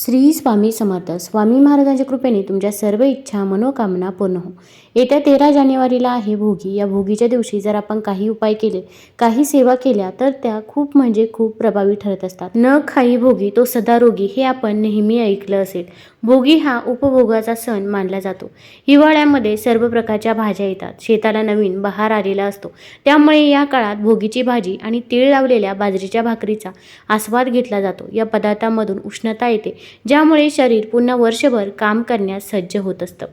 श्री स्वामी समर्थ. स्वामी महाराजांच्या कृपेने तुमच्या सर्व इच्छा मनोकामना पूर्ण हो. येत्या तेरा जानेवारीला आहे भोगी. या भोगीच्या दिवशी जर आपण काही उपाय केले काही सेवा केल्या तर त्या खूप म्हणजे खूप प्रभावी ठरत असतात. न खाई भोगी तो सदा रोगी हे आपण नेहमी ऐकलं असेल. भोगी हा उपभोगाचा सण मानला जातो. हिवाळ्यामध्ये सर्व प्रकारच्या भाज्या येतात. शेताला नवीन बहार आलेला असतो. त्यामुळे या काळात भोगीची भाजी आणि तीळ लावलेल्या बाजरीच्या भाकरीचा आस्वाद घेतला जातो. या पदार्थामधून उष्णता येते. ज्यामुळे शरीर पुन्हा वर्षभर काम करण्यास सज्ज होत असतं.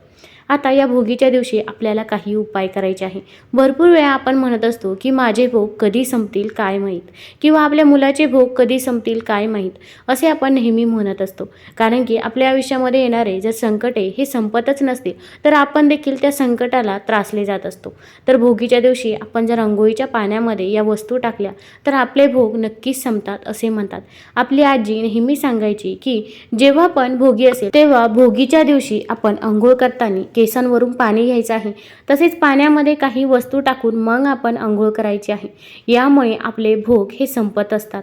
आता या भोगीच्या दिवशी आपल्याला काही उपाय करायचे आहे. भरपूर वेळा आपण म्हणत असतो की माझे भोग कधी संपतील काय माहीत? किंवा आपल्या मुलाचे भोग कधी संपतील काय माहीत? असे आपण नेहमी म्हणत असतो. कारण की आपल्या आयुष्यामध्ये येणारे जर संकटे हे संपतच नसतील तर आपण देखील त्या संकटाला त्रासले जात असतो. तर भोगीच्या दिवशी आपण जर अंघोळीच्या पाण्यामध्ये या वस्तू टाकल्या तर आपले भोग नक्कीच संपतात असे म्हणतात. आपली आजी नेहमी सांगायची की जेव्हा पण भोगी असेल तेव्हा भोगीच्या दिवशी आपण अंघोळ करताना केसांवरून पाणी घ्यायचं आहे. तसेच पाण्यामध्ये काही वस्तू टाकून मग आपण अंघोळ करायची आहे. यामुळे आपले भोग हे संपत असतात.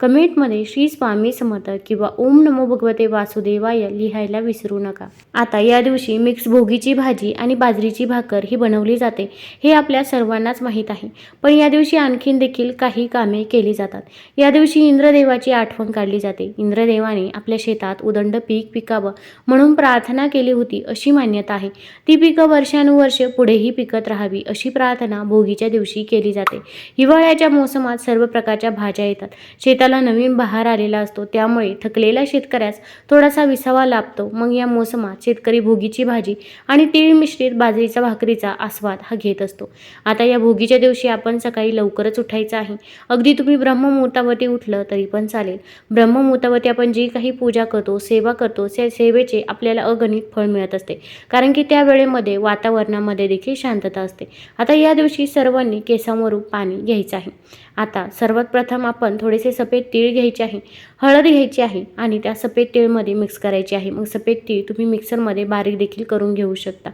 कमेंटमध्ये श्री स्वामी समर्थ किंवा ओम नमो भगवते वासुदेवाय लिहायला विसरू नका. आता या दिवशी मिक्स भोगीची भाजी आणि बाजरीची भाकर ही बनवली जाते हे आपल्या सर्वांनाच माहीत आहे. पण या दिवशी आणखीन देखील काही कामे केली जातात. या दिवशी इंद्रदेवाची आठवण काढली जाते. इंद्रदेवाने आपल्या शेतात उदंड पीक पिकावं म्हणून प्रार्थना केली होती अशी मान्यता आहे. ती पिकं वर्षानुवर्ष पुढेही पिकत राहावी अशी प्रार्थना भोगीच्या दिवशी केली जाते. हिवाळ्याच्या मोसमात सर्व प्रकारच्या भाज्या येतात. शेताला नवीन बहार आलेला असतो. त्यामुळे थकलेल्या शेतकऱ्यास थोडासा विसावा लाभतो. मग या मोसमात शेतकरी भोगीची भाजी आणि तीळ मिश्रित बाजरीचा भाकरीचा आस्वाद हा घेत असतो. आता या भोगीच्या दिवशी आपण सकाळी लवकरच उठायचं आहे. अगदी तुम्ही ब्रह्ममुहूर्तावरती उठलं तरी पण चालेल. ब्रह्ममुहूर्तावरती आपण जी काही पूजा करतो सेवा करतो त्या सेवेचे आपल्याला अगणित फळ मिळत असते. कारण की त्या वेळेमध्ये वातावरणामध्ये देखील शांतता असते. आता या दिवशी सर्वांनी केसांवरून पाणी घ्यायचं आहे. आता सर्वात प्रथम आपण थोडेसे सफेद तीळ घ्यायचे आहे. हळद घ्यायची आहे आणि त्या सफेद तीळमध्ये मिक्स करायची आहे. मग सफेद तीळ तुम्ही मिक्सरमध्ये बारीक देखील करून घेऊ शकता.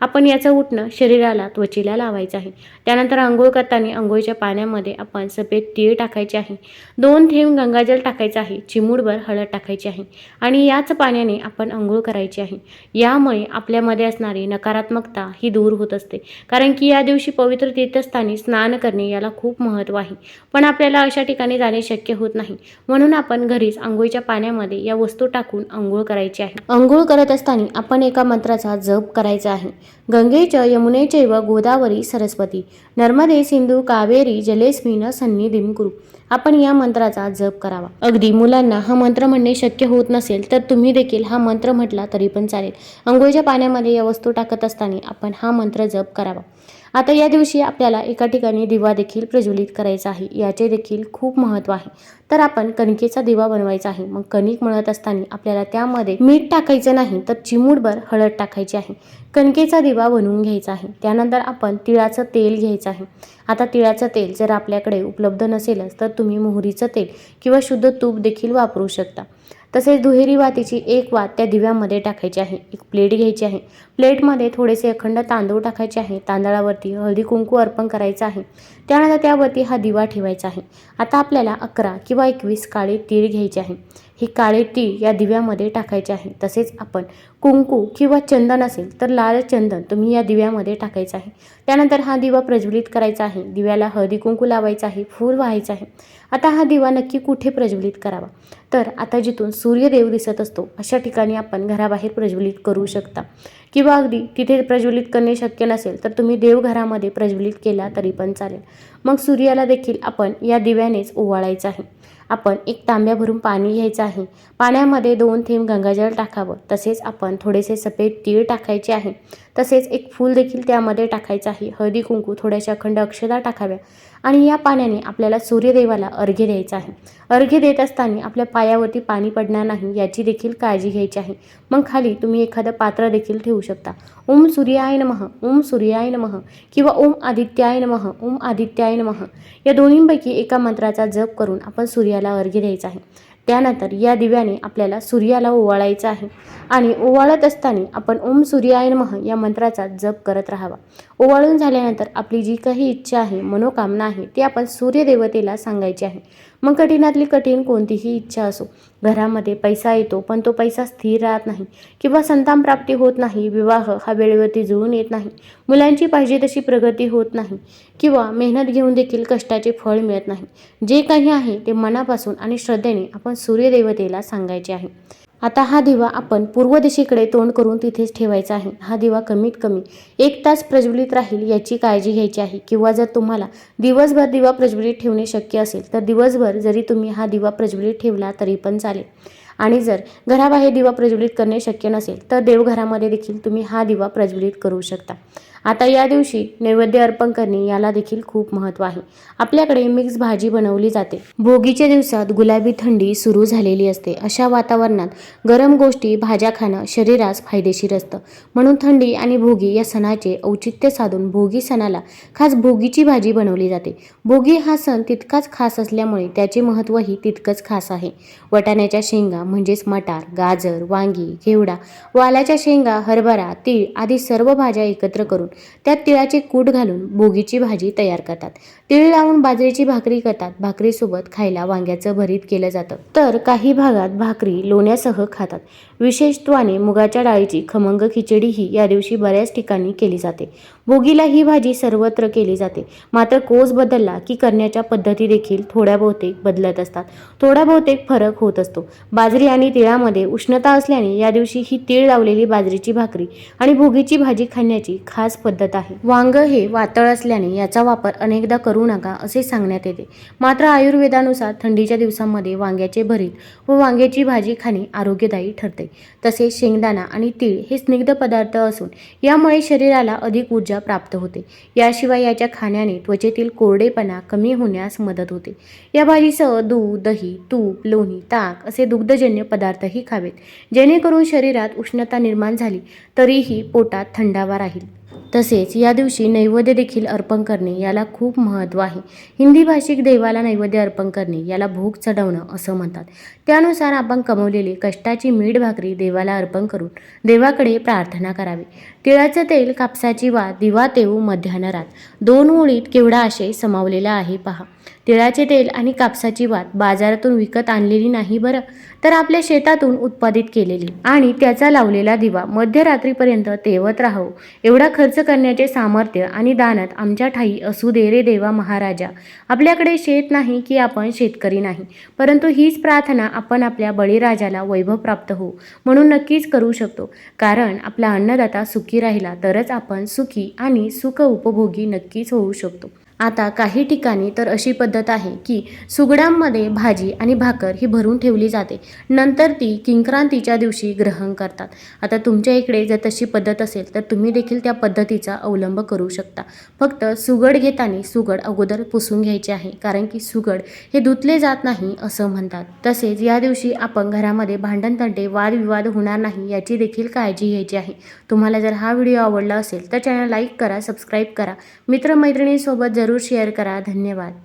आपण याचं उठणं शरीराला त्वचेला लावायचं आहे. त्यानंतर आंघोळ करताना आंघोळीच्या पाण्यामध्ये आपण सफेद तीळ टाकायचे आहे. दोन थेंब गंगाजल टाकायचं आहे. चिमूडभर हळद टाकायची आहे. आणि याच पाण्याने आपण आंघोळ करायची आहे. यामुळे आपल्यामध्ये असणारी नकारात्मकता ही दूर होत असते. कारण की या दिवशी पवित्र तीर्थस्थानी स्नान करणे याला खूप महत्त्व आहे. पण आपल्याला अशा ठिकाणी जाणे शक्य होत नाही. म्हणून आपण घरीच आंघोळीच्या पाण्यामध्ये या वस्तू टाकून आंघोळ करायची आहे. आंघोळ करत असताना आपण एका मंत्राचा जप करायचा आहे. गंगेच व गोदावरी सरस्वती नर्मदे सिंधू कावेरी जलेस्मिन सन्निधिम कुरु. आपण या मंत्राचा जप करावा. अगदी मुलांना हा मंत्र म्हणणे शक्य होत नसेल तर तुम्ही देखील हा मंत्र म्हटला तरी पण चालेल. आंघोळीच्या पाण्यामध्ये या वस्तू टाकत असताना आपण हा मंत्र जप करावा. आता या दिवशी आपल्याला एका ठिकाणी दिवा देखील प्रज्वलित करायचा आहे. याचे देखील खूप महत्त्व आहे. तर आपण कणकेचा दिवा बनवायचा आहे. मग कणिक मळत असताना आपल्याला त्यामध्ये मीठ टाकायचं नाही तर चिमूटभर हळद टाकायची आहे. कणकेचा दिवा बनवून घ्यायचा आहे. त्यानंतर आपण तिळाचं तेल घ्यायचं आहे. आता तिळाचं तेल जर आपल्याकडे उपलब्ध नसेलच तर तुम्ही मोहरीचं तेल किंवा शुद्ध तूप देखील वापरू शकता. तसेच दुहेरी वातीची एक वात त्या दिव्यामध्ये टाकायची आहे. एक प्लेट घ्यायची आहे. प्लेटमध्ये थोडेसे अखंड तांदूळ टाकायचे आहे. तांदळावरती हळदी कुंकू अर्पण करायचं आहे. त्यानंतर त्यावरती हा दिवा ठेवायचा आहे. आता आपल्याला अकरा किंवा एकवीस काळे तीळ घ्यायचे आहे. ही काळे ती या दिव्यामध्ये टाकायचे आहे. तसेच आपण कुंकू किंवा चंदन असेल तर लाल चंदन तुम्ही या दिव्यामध्ये टाकायचं आहे. त्यानंतर हा दिवा प्रज्वलित करायचा आहे. दिव्याला हळदी कुंकू लावायचा आहे. फूल व्हायचं आहे. आता हा दिवा नक्की कुठे प्रज्वलित करावा? तर आता जिथून सूर्यदेव दिसत असतो अशा ठिकाणी आपण घराबाहेर प्रज्वलित करू शकता. किंवा अगदी तिथे प्रज्वलित करणे शक्य नसेल तर तुम्ही देवघरामध्ये प्रज्वलित केला तरी पण चालेल. मग सूर्याला देखील आपण या दिव्यानेच ओवाळायचं आहे. आपण एक तांब्या भरून पाणी घ्यायचं आहे. पाण्यामध्ये दोन थेंब गंगाजळ टाकावं. तसेच आपण थोडेसे सफेद तीळ टाकायचे आहे. तसेच एक फूल देखील त्यामध्ये टाकायचं आहे. हळदी कुंकू थोड्याशा अखंड अक्षदा टाकाव्या. आणि या पाण्याने आपल्याला सूर्यदेवाला अर्घ्य द्यायचं आहे. अर्घ्य देत असताना आपल्या पायावरती पाणी पडणार नाही याची देखील काळजी घ्यायची आहे. मग खाली तुम्ही एखादं पात्र देखील ठेवू शकता. ओम सूर्याय नमः ओम सूर्याय नमः किंवा ओम आदित्याय नमः ओम आदित्याय नमः या दोन्हींपैकी एका मंत्राचा जप करून आपण सूर्याला अर्घ्य द्यायचा आहे. त्यानंतर या दिव्याने आपल्याला सूर्याला ओवाळायचं आहे. आणि ओवाळत असताना आपण ओम सूर्याय मह या मंत्राचा जप करत राहावा. ओवाळून झाल्यानंतर आपली जी काही इच्छा आहे मनोकामना आहे ती आपण सूर्यदेवतेला सांगायची आहे. मग कठीणातली कठीण कोणतीही इच्छा असो घरामध्ये पैसा येतो पण तो पैसा स्थिर राहत नाही किंवा संतान प्राप्ती होत नाही विवाह हा वेळेवरती जुळून येत नाही मुलांची पाहिजे तशी प्रगती होत नाही किंवा मेहनत घेऊन देखील कष्टाचे फळ मिळत नाही. जे काही आहे ते मनापासून आणि श्रद्धेने आपण सूर्यदेवतेला सांगायचे आहे. आता हा दिवा आपण पूर्व दिशेकडे तोंड करून तिथेच ठेवायचा आहे. हा दिवा कमीत कमी एक तास प्रज्वलित राहील याची काळजी घ्यायची आहे. किंवा जर तुम्हाला दिवसभर दिवा प्रज्वलित ठेवणे शक्य असेल तर दिवसभर जरी तुम्ही हा दिवा प्रज्वलित ठेवला तरी पण चालेल. आणि जर घराबाहेर दिवा प्रज्वलित करणे शक्य नसेल तर देवघरामध्ये देखील तुम्ही हा दिवा प्रज्वलित करू शकता. आता या दिवशी नैवेद्य अर्पण करणे याला देखील खूप महत्त्व आहे. आपल्याकडे मिक्स भाजी बनवली जाते. भोगीच्या दिवसात गुलाबी थंडी सुरू झालेली असते. अशा वातावरणात गरम गोष्टी भाज्या खाणं शरीरास फायदेशीर असतं. म्हणून थंडी आणि भोगी या सणाचे औचित्य साधून भोगी सणाला खास भोगीची भाजी बनवली जाते. भोगी हा सण तितकाच खास असल्यामुळे त्याचे महत्त्वही तितकंच खास आहे. वटाण्याच्या शेंगा म्हणजेच मटार गाजर वांगी घेवडा वालाच्या शेंगा हरभरा तीळ आदी सर्व भाज्या एकत्र करून त्यात तिळाचे कूट घालून भोगीची भाजी तयार करतात. तीळ लावून बाजरीची भाकरी करतात. भाकरीसोबत खायला वांग्याचं भरीत केलं जातं. तर काही भागात भाकरी लोण्यासह खातात. विशेषत्वाने मुगाच्या डाळीची खमंग खिचडी ही या दिवशी बऱ्याच ठिकाणी केली जाते. भोगीला ही भाजी सर्वत्र केली जाते. मात्र कोस बदलला की करण्याच्या पद्धती देखील थोड्या बहुतेक बदलत असतात. थोडा बहुतेक फरक होत असतो. बाजरी आणि तिळामध्ये उष्णता असल्याने या दिवशी ही तीळ लावलेली बाजरीची भाकरी आणि भोगीची भाजी खाण्याची खास पद्धत आहे. वांग हे वातळ असल्याने याचा वापर अनेकदा करू नका असे सांगण्यात येते. मात्र आयुर्वेदानुसार थंडीच्या दिवसांमध्ये वांग्याचे भरीत व वांग्याची भाजी खाणे आरोग्यदायी ठरते. तसेच शेंगदाणा आणि तीळ हे स्निग्ध पदार्थ असून यामुळे शरीराला अधिक ऊर्जा प्राप्त होते. याशिवाय याच्या खाण्याने त्वचेतील कोरडेपणा कमी होण्यास मदत होते. या भाजीसह दूध दही तूप लोणी ताक असे दुग्धजन्य पदार्थही खावेत. जेणेकरून शरीरात उष्णता निर्माण झाली तरीही पोटात थंडावा राहील. तसेच या दिवशी नैवेद्य देखील अर्पण करणे याला खूप महत्त्व आहे. हिंदी भाषिक देवाला नैवेद्य अर्पण करणे याला भूक चढवणं असं म्हणतात. त्यानुसार आपण कमवलेली कष्टाची मीठ भाकरी देवाला अर्पण करून देवाकडे प्रार्थना करावी. तिळाचं तेल कापसाची वा दिवा तेऊ मध्यान्हरात दोन ओळीत केवढा आशय समावलेला आहे पहा. तिळाचे तेल आणि कापसाची वात बाजारातून विकत आणलेली नाही बरं? तर आपल्या शेतातून उत्पादित केलेली आणि त्याचा लावलेला दिवा मध्यरात्रीपर्यंत तेवत राहो एवढा खर्च करण्याचे सामर्थ्य आणि दानत आमच्या ठाई असू दे रे देवा महाराजा. आपल्याकडे शेत नाही की आपण शेतकरी नाही. परंतु हीच प्रार्थना आपण आपल्या बळीराजाला वैभव प्राप्त हो म्हणून नक्कीच करू शकतो. कारण आपला अन्नदाता सुखी राहिला तरच आपण सुखी आणि सुख उपभोगी नक्कीच होऊ शकतो. आता काही ठिकाणी तर अशी पद्धत आहे की सुगडांमध्ये भाजी आणि भाकर ही भरून ठेवली जाते. नंतर ती किंक्रांतीच्या दिवशी ग्रहण करतात. आता तुमच्या इकडे जर तशी पद्धत असेल तर तुम्ही देखील त्या पद्धतीचा अवलंब करू शकता. फक्त सुगड घेताना सुगड अगोदर पुसून घ्यायचे आहे कारण की सुगड हे धुतले जात नाही असं म्हणतात. तसेच या दिवशी आपण घरामध्ये भांडण तंटे वादविवाद होणार नाही याची देखील काळजी घ्यायची आहे. तुम्हाला जर हा व्हिडिओ आवडला असेल तर चॅनल लाईक करा सबस्क्राईब करा. मित्रमैत्रिणींसोबत जरूर शेअर करा. धन्यवाद.